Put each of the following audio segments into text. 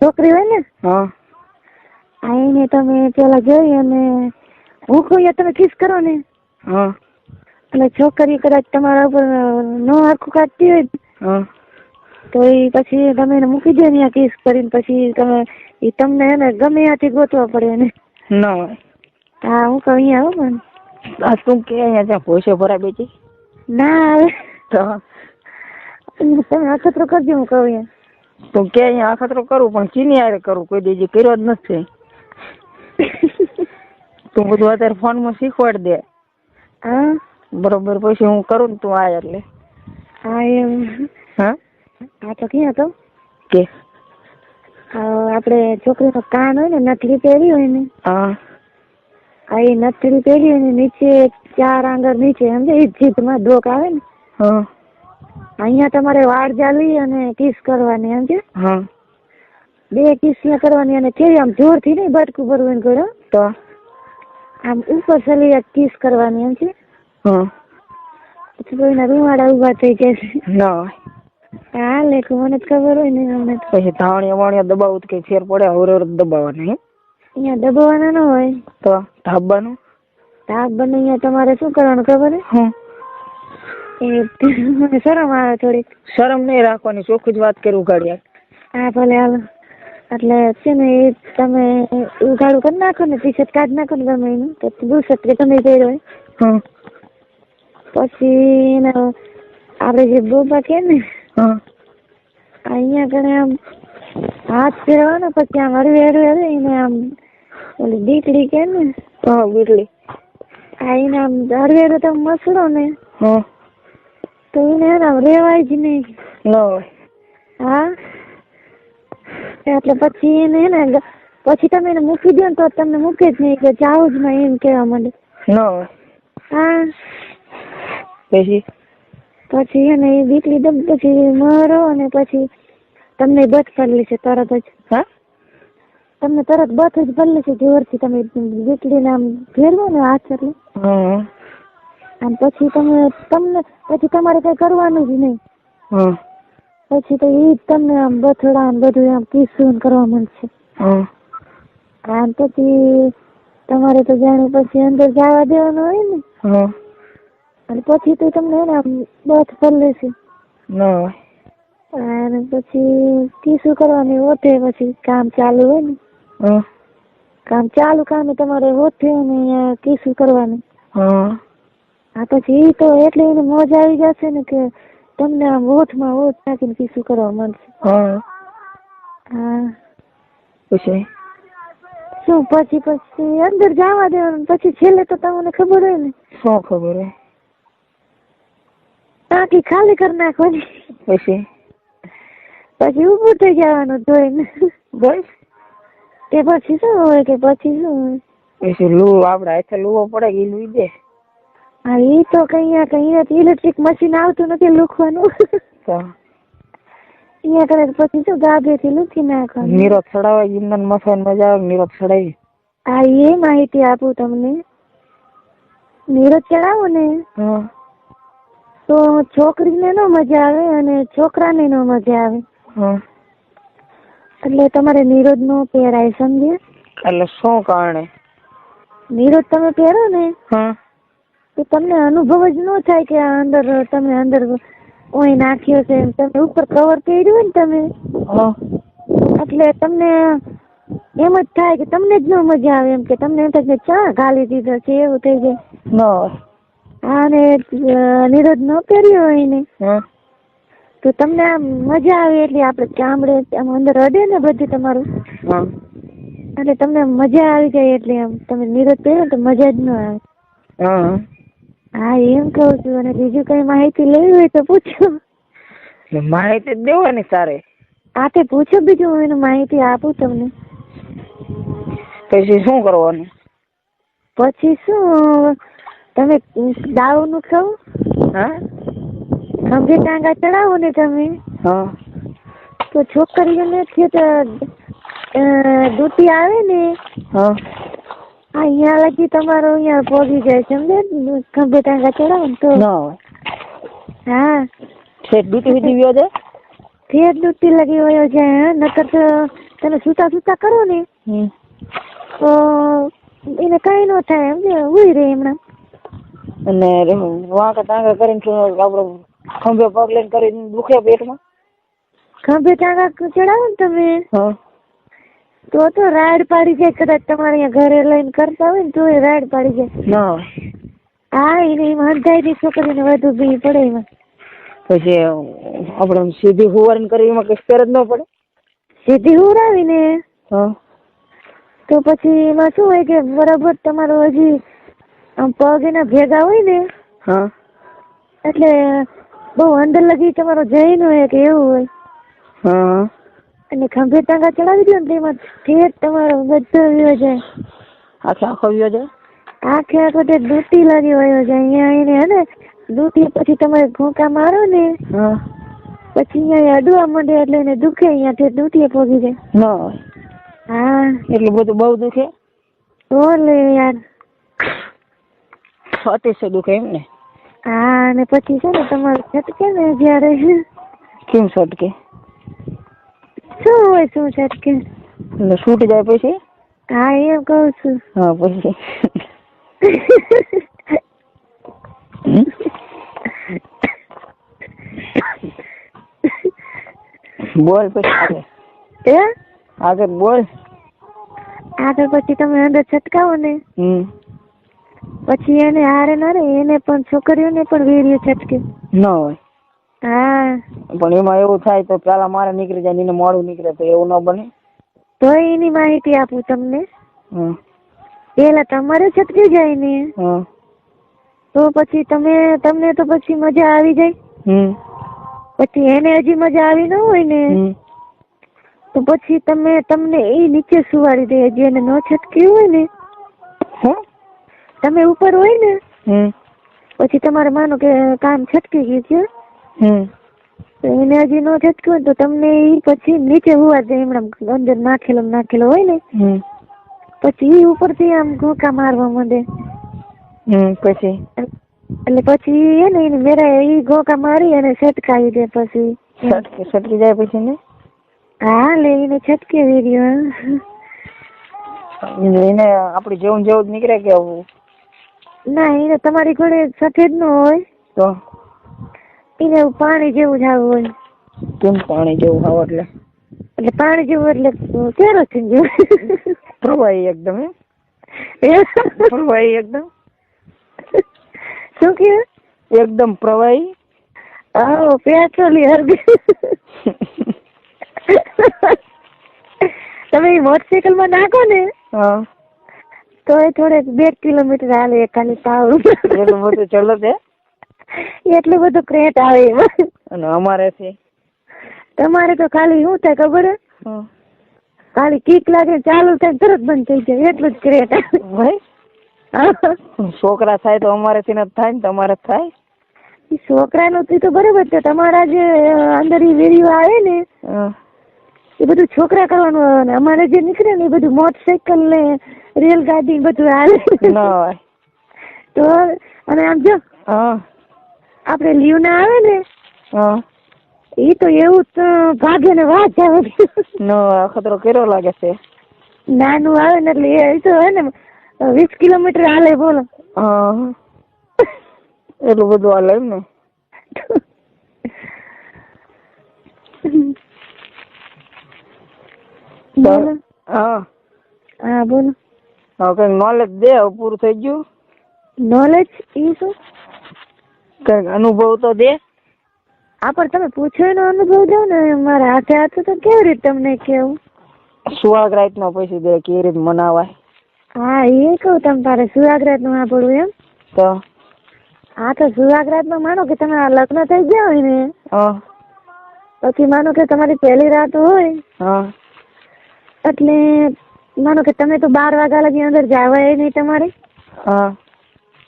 છોકરી હોય ને? હા. આ એને તમે પેલા જોઈ અને હું કહું તમે કિસ કરો ને. હા. એટલે છોકરી કદાચ તમારા ઉપર નો આખું કાઢતી હોય હા. તો એ પછી તમે એને મૂકી દો ને કિસ કરીને પછી તમે એ તમને એને ગમે ત્યાંથી ગોતવા પડે એને. ના હોય. હા હું કહું અહીંયા આવું પણ. આ તું કે અહીંયા ત્યાં પૈસે ભરા બેટી? ના આવે. તો તમે અખતરો કરજો હું કહું અહીંયા. તું કે અહીંયા અખતરો કરું પણ ચીની આરે કરું કોઈ દીજી કર્યો જ નથી. તું બધું અત્યારે ફોનમાં શીખવાડ દે. હા? બરોબર પછી હું કરું ને તું આ એટલે. હા એમ. હા? હા તો ક્યાં હતો કે? આ આપણે છોકરીનો કાન હોય ને નથડી પહેરી હોય ને. હા. આ એ નથડી પહેરી હોય ને નીચે ચાર આંગળ નીચે સમજે એ જીભમાં ડોક આવે ને. હા. અહીંયા તમારે વાળ જાલી અને કિસ કરવાની હા. બે કિસ કરવાની અને કેવી આમ જોરથી નહીં બટકું ભરવું કરો તો? આમ ઉપર સલી કિસ કરવાની એમ છે હા. પછી કોઈના રૂવાડા ઊભા થઈ જશે ના. હા લેખ મને ખબર હોય ને અમને પછી ધાવણિયા વાણિયા દબાવું કઈ ફેર પડે અવર અવર દબાવવાના અહીંયા દબાવવાના ન હોય. તો? ધાબવાનું બને અહીંયા તમારે શું કરવાનું ખબર હે. એ મને શરમ આવે થોડીક. શરમ નહીં રાખવાની ચોખ્ખું જ વાત કરી ઉગાડ્યા હા ભલે હાલો. એટલે છે ને એ તમે ઉઘાડું કરી નાખો ને ટી શર્ટ કાઢી નાખો ને ગમે એનું તો બુશર્ટ કે તમે પહેર્યો હોય. પછી એનો આપણે જે બોબા કે ને અહીંયા કણે આમ હાથ ફેરવાનો પછી આમ હરવે હરવે હરવે એને આમ ઓલી દીકડી કે ને હા બીટલી આ એને આમ હરવે હરવે તમે મસડો ને. હા. તો એને હે ને આમ રેવાય જ નહીં. હા? એટલે પછી એને હે ને પછી તમે એને મૂકી દો ને તો તમને મૂકે જ નહીં કે જાઓ જ માં એમ કહેવા માંડે. ના હા? પછી? પછી એને એ દીકરી દમ પછી મરો અને પછી તમને બચ પડેલી છે તરત જ. હા? તમને તરત બથ જ પડેલી છે જોરથી તમે દીકરીને આમ ફેરવો ને હાથ એટલે. હા આમ પછી તમે તમને પછી તમારે કઈ કરવાનું જ નહીં. પછી તો એ તમને આમ બથડા ને બધું આમ ને કરવા માંડશે. હા. આમ પછી તમારે તો જાણે પછી અંદર જવા દેવાનું હોય ને. અને પછી તો તમને એને આમ બથ પર લેશે અને પછી કિસ્સું કરવાની હોતે પછી કામ ચાલુ હોય ને. કામ ચાલુ કામે તમારે હોતે ને અહીંયા કિસ્સું કરવાની. હા પછી એ તો એટલે એને મોજ આવી જશે ને કે તમને આમ ઓઠમાં ઓઠ નાખીને પીસું કરવા મળશે હા. હા. પછી? શું પછી પછી અંદર જવા દેવાનું પછી છેલ્લે તો તમને ખબર હોય ને. શું ખબર હોય? ટાંકી ખાલી કરી નાખવાની. પછી? પછી ઉભું થઈ જવાનું ધોઈને. બસ? તે પછી શું હોય કે પછી શું હોય? પછી લૂ આપડે હાથે લૂવો પડે એ લૂઈ દે. હા એ તો કઈ કઈ ઇલેક્ટ્રિક મશીન આવતું નથી લૂખવાનું. તો? અહીંયા કરે પછી શું ગાભેથી લૂખી નાખવાનું? નીરો ચડાવે ઇંધન મસાન મજા આવે નીરો ચડાવી હા એ માહિતી આપું તમને. નીરજ ચડાવો ને. તો છોકરીને નો મજા આવે અને છોકરાને નો મજા આવે. એટલે તમારે નીરોજ નો પહેરાય સમજે એટલે શું કારણે? નીરજ તમે પહેરો ને? હા. તો તમને અનુભવ જ ન થાય કે આ અંદર તમે અંદર ઓય નાખ્યો છે એમ. તમે ઉપર કવર પહેર્યું હોય ને તમે? એટલે તમને એમ જ થાય કે તમને જ ન મજા આવે એમ કે તમને એમ થાય કે ચા ગાલી દીધો છે એવું થઈ જાય. હા ને અને નીરજ ન કર્યો હોય ને તો તમને આમ મજા આવે એટલે આપણે ચામડે આમ અંદર અડે ને બધું તમારું. એટલે તમને મજા આવી જાય એટલે આમ તમે નિરોધ પહેરો તો મજા જ ન આવે. હા એમ કહું છું. અને બીજું કઈ માહિતી લેવી હોય તો પૂછો. માહિતી જ દેવાની સારે આ તે પૂછો બીજું હું એનું માહિતી આપું તમને. પછી શું કરવાનું? પછી શું તમે દાવનું ખાવ હા? ખંભે ટાંગા ચડાવો ને તમે. હા. તો છોકરીઓને છે તો અ, આવે ને? હા. અહીંયા લગી તમારો અહીંયા પહોંચી જાય સમજે ખંભે ટાંગા ચડાવો તો. ના હા. છે ડ્યુટી સુધી વ્યો છે? ફેર ડ્યુટી લગી વયો છે હા? નકર તો તમે સૂતા સૂતા કરો ને. તો એને કઈ ન થાય એમ કે ઉઈ રે હમણાં અને વાંકા ટાંકા કરીને શું આપડે ખંભે પગ લઈને કરીને દુખે પેટમાં. ખંભે ટાંગા ચડાવો ને તમે. હા. તો તો રાડ પાડી જાય કદાચ તમારે અહીંયા ઘરે લઈને કરતા હોય ને તો એ રાડ પાડી જાય. ના હા એને એમાં અંધાઈ છોકરીને વધુ બી પડે એમાં. પછી આપણે સીધી હુવારીને કરી એમાં કઈ ફેર જ ન પડે? સીધી ઉડાવીને હા. તો પછી એમાં શું હોય કે બરાબર તમારો હજી આમ પગ એના ભેગા હોય ને હા. એટલે બહુ અંદર લગી તમારો જઈ ન હોય કે એવું હોય. હા. અને ખંભે ટાંગા ચડાવી દો ને તેમાં એમાં તમારો બધો વયો જાય. આખે આખો વ્યો જાય? આખે આખો તે દૂતી લાગી વયો જાય. અહીંયા એને હે ને દૂતી પછી તમે ઘોંકા મારો ને પછી અહીંયા અડવા માંડે એટલે એને દુખે અહીંયા તે દૂતીએ પોગી જાય. ના હા. એટલું બધું બહુ દુખે? તો લે યાર. અતિશય દુખે એમ ને? હા અને પછી છે ને તમારું છટકે ને જ્યારે. કેમ છટકે? શું હોય શું છટકે એટલે છૂટ જાય પછી? હા એમ કહું છું. હા પછી. બોલ પછી આગળ. એ આગળ બોલ. આગળ પછી તમે અંદર છટકાવો ને. હમ. પછી એને હારે ના રે એને પણ છોકરીઓને પણ વીર્ય છટકે. ન હોય. હા. પણ એમાં એવું થાય તો પેલા મારે નીકળી જાય એને મોડું નીકળે તો એવું ન બને. તો એની માહિતી આપું તમને. પેલા તમારે છટકી જાય ને તો પછી તમે તમને તો પછી મજા આવી જાય. પછી એને હજી મજા આવી ન હોય ને તો પછી તમે તમને એ નીચે સુવાડી દે હજી એને ન છટકી હોય ને. હે? તમે ઉપર હોય ને પછી તમારે માનો કે કામ છટકી ગયું છે. એને હજી નો છટકું હોય તો તમને એ પછી નીચે હોવા જાય એમણે અંદર નાખેલો નાખેલો હોય ને પછી એ ઉપરથી આમ ઘોંકા મારવા માંડે. પછી? એટલે પછી એ ને એને મેરા એ ઘોંકા મારી અને છટકાવી દે પછી. છટકી છટકી જાય પછી ને હા લે એને છટકેવી રહ્યો એને આપડી જેવું જેવું જ નીકળે કે? ના એને તમારી ઘરે સફેદ નો હોય. તો? એને પાણી જેવું જ આવું હોય. કેમ પાણી જેવું ખાવ એટલે? એટલે પાણી જેવું એટલે કેરોસીન જેવું. પ્રવાહી એકદમ એ પ્રવાહી એકદમ? શું કે એકદમ પ્રવાહી આવો પેટ્રોલી હરગી તમે મોટરસાયકલમાં નાખો ને હા. તો એ થોડેક બે કિલોમીટર હાલે ખાલી પાવ એટલું બધું ચલો છે? એટલું બધું ક્રેટ આવે એમાં. અને અમારે છે. તમારે તો ખાલી શું થાય ખબર? હે? ખાલી કીક લાગે ચાલુ થાય તરત બંધ થઈ જાય. એટલું જ ક્રેટ આવે. છોકરા થાય તો અમારેથી નથી થાય ને તમારે થાય? છોકરાનું તો બરોબર છે. તમારા જે અંદર ઈ વીડિયો આવે ને. એ બધું છોકરા કરવાનું આવે ને. અમારે જે નીકળે ને એ બધું મોટરસાયકલ ને રેલગાડી બધું આવે. ના હોય. તો અને આમ જો. હા. આપણે લીવ ના આવે ને હા. એ તો એવું જ ભાગે ને વાત આવે. નો ખતરો કેરો લાગે છે. નાનું આવે ને એટલે એ તો હે ને વીસ કિલોમીટર હાલે બોલો. હા. એટલું બધું હાલે એમ ને. બોલો. હા. હા બોલો. હવે કઈ નોલેજ દે પૂરું થઈ ગયું. નોલેજ એ શું? કંઈક અનુભવ તો દે. આ પણ તમે પૂછો એનો અનુભવ દો ને મારા હાથે હાથે તો કેવી રીતે તમને કેવું? સુહાગ રાત નો પૈસા દે કેવી રીતે મનાવાય. હા એ કહું તમ તારે સુહાગરાતનું સાંભળવું એમ? તો? હા તો સુહાગરાતમાં માનો કે તમારા લગ્ન થઈ ગયા હોય ને? હા. પછી માનો કે તમારી પહેલી રાત હોય. હા. એટલે માનો કે તમે તો બાર વાગ્યા લગી અંદર જવાય નહીં તમારે? હા.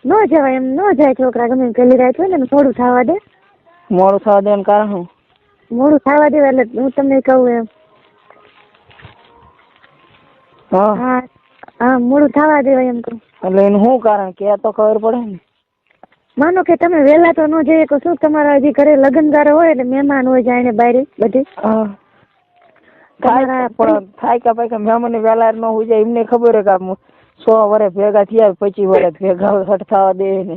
ન જવાય એમ ન જાય છોકરા ગમે પેલી રાત હોય ને થોડું થવા દે. મોડું થવા દેવાનું કારણ શું? મોડું થવા દેવા એટલે હું તમને કહું એમ. હા. મોડું થવા દેવાય એમ કહું. એટલે એનું શું કારણ? કે તો ખબર પડે ને. માનો કે તમે વહેલા તો ન જઈએ તો શું તમારા હજી ઘરે લગ્નગારો હોય એટલે મહેમાન હોય જાણે ને બધે બધી? થાય પણ થાય કે ભાઈ કે મહેમાન વેલા ન હોય જાય એમને ખબર હોય કે સો વર્ષ ભેગા થયા પછી વર્ષ ભેગા હટ દે ને.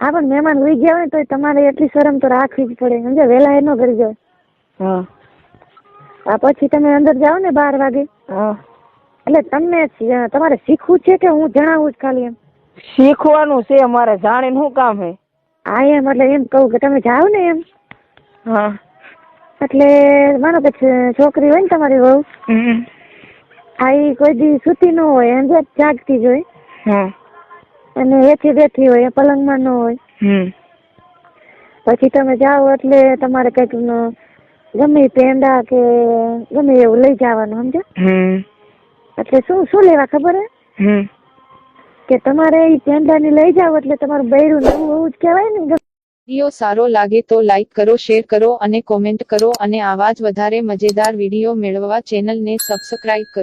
હા પણ મહેમાન ઉઈ ગયા હોય તો તમારે એટલી શરમ તો રાખવી જ પડે. સમજે વેલા એ ન કરી જાય હા. આ પછી તમે અંદર જાઓ ને બાર વાગે. હા. એટલે તમને તમારે શીખવું છે કે હું જણાવું જ ખાલી એમ? શીખવાનું છે મારે જાણીને શું કામ હે? હા એમ એટલે એમ કહું કે તમે જાઓ ને એમ. હા. એટલે માનો કે છોકરી હોય ને તમારી વહુ આ કોઈ દી સૂતી ન હોય એમ જ જાગતી જ હોય. હા. અને એથી બેઠી હોય પલંગમાં ન હોય. હમ. પછી તમે જાઓ એટલે તમારે કંઈક ન- ગમે પેંડા કે ગમે એવું લઈ જવાનું સમજો? એટલે શું શું લેવા ખબર હે? કે તમારે એ પેંડા ને લઈ જાવ એટલે તમારું બૈરું નવું હોવું જ કહેવાય ને? વીડિયો સારો લાગે તો લાઈક કરો શેર કરો અને કોમેન્ટ કરો અને આવા જ વધારે મજેદાર વીડિયો મેળવવા ચેનલને સબસ્ક્રાઇબ કરો.